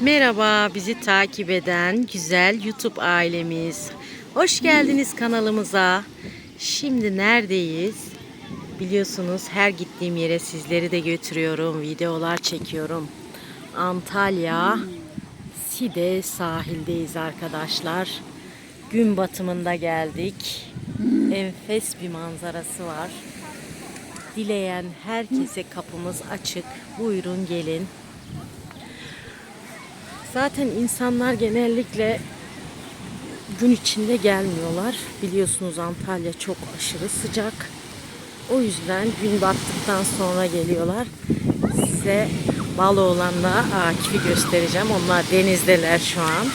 Merhaba bizi takip eden güzel YouTube ailemiz. Hoş geldiniz kanalımıza. Şimdi neredeyiz? Biliyorsunuz her gittiğim yere sizleri de götürüyorum. Videolar çekiyorum. Antalya Side sahildeyiz arkadaşlar. Gün batımında geldik. Enfes bir manzarası var. Dileyen herkese kapımız açık. Buyurun gelin. Zaten insanlar genellikle gün içinde gelmiyorlar. Biliyorsunuz Antalya çok aşırı sıcak. O yüzden gün battıktan sonra geliyorlar. Size Baloğlan'la Akif'i göstereceğim. Onlar denizdeler şu an.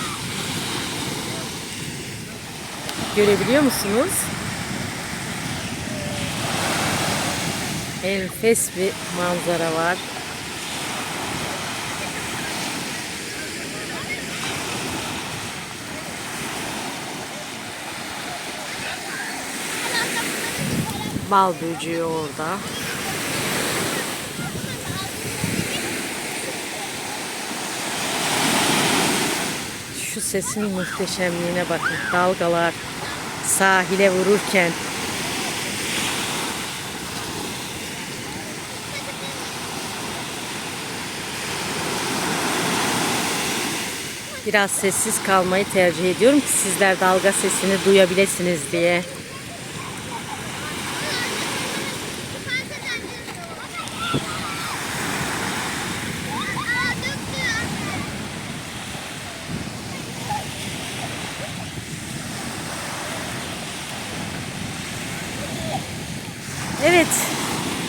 Görebiliyor musunuz? Enfes bir manzara var. Bal böceği orada. Şu sesin muhteşemliğine bakın. Dalgalar sahile vururken Biraz sessiz kalmayı tercih ediyorum ki sizler dalga sesini duyabilirsiniz diye. Evet,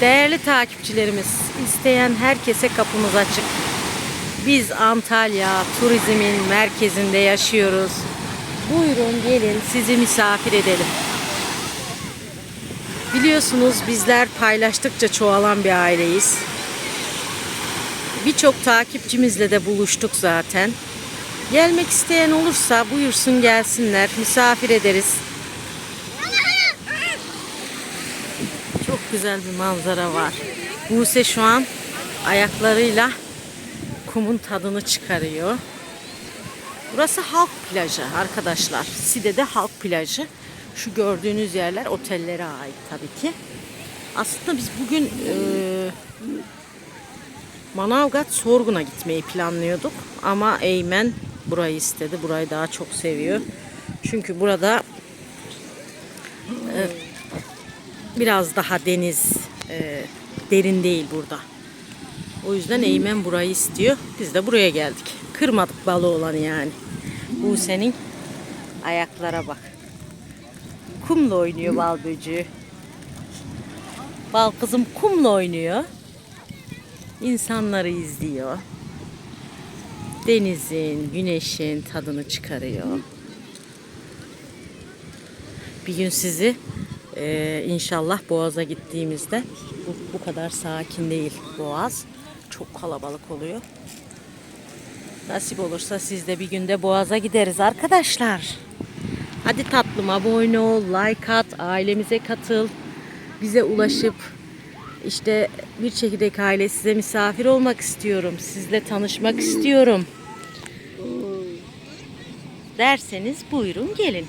değerli takipçilerimiz, isteyen herkese kapımız açık. Biz Antalya turizmin merkezinde yaşıyoruz. Buyurun gelin sizi misafir edelim. Biliyorsunuz bizler paylaştıkça çoğalan bir aileyiz. Birçok takipçimizle de buluştuk zaten. Gelmek isteyen olursa buyursun gelsinler, misafir ederiz. Güzel bir manzara var. Buse şu an ayaklarıyla kumun tadını çıkarıyor. Burası halk plajı arkadaşlar. Side'de halk plajı. Şu gördüğünüz yerler otellere ait tabii ki. Aslında biz bugün e, Manavgat Sorgun'a gitmeyi planlıyorduk. Ama Eymen burayı istedi. Burayı daha çok seviyor. Çünkü burada e, biraz daha deniz e, derin değil burada. O yüzden Eymen burayı istiyor. Biz de buraya geldik. Kırmadık balı olanı yani. Bu senin ayaklara bak. Kumla oynuyor bal böceği. Bal kızım kumla oynuyor. İnsanları izliyor. Denizin, güneşin tadını çıkarıyor. Bir gün sizi e, inşallah Boğaz'a gittiğimizde bu, bu kadar sakin değil Boğaz. Çok kalabalık oluyor. Nasip olursa siz de bir günde Boğaz'a gideriz arkadaşlar. Hadi tatlım abone ol, like at, ailemize katıl. Bize ulaşıp işte bir çekirdek aile size misafir olmak istiyorum. Sizle tanışmak istiyorum. Derseniz buyurun gelin.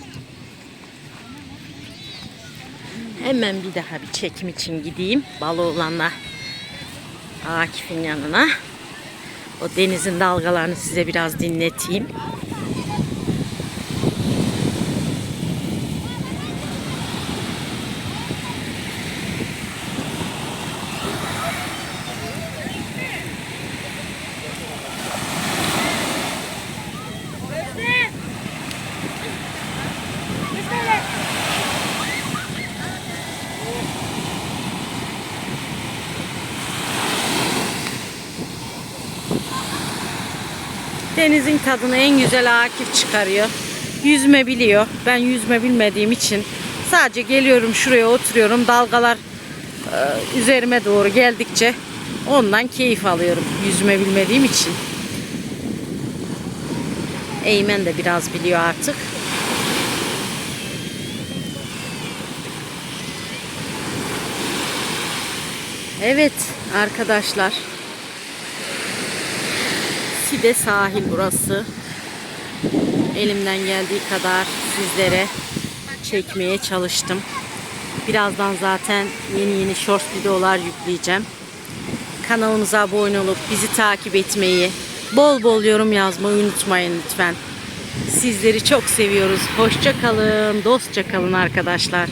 Hemen bir daha bir çekim için gideyim. Baloğlan'la Akif'in yanına. O denizin dalgalarını size biraz dinleteyim. Denizin tadını en güzel Akif çıkarıyor. Yüzme biliyor. Ben yüzme bilmediğim için sadece geliyorum şuraya oturuyorum. Dalgalar e, üzerime doğru geldikçe ondan keyif alıyorum. Yüzme bilmediğim için. Eymen de biraz biliyor artık. Evet arkadaşlar. Side sahil burası. Elimden geldiği kadar sizlere çekmeye çalıştım. Birazdan zaten yeni yeni short videolar yükleyeceğim. Kanalımıza abone olup bizi takip etmeyi, bol bol yorum yazmayı unutmayın lütfen. Sizleri çok seviyoruz. Hoşça kalın, dostça kalın arkadaşlar.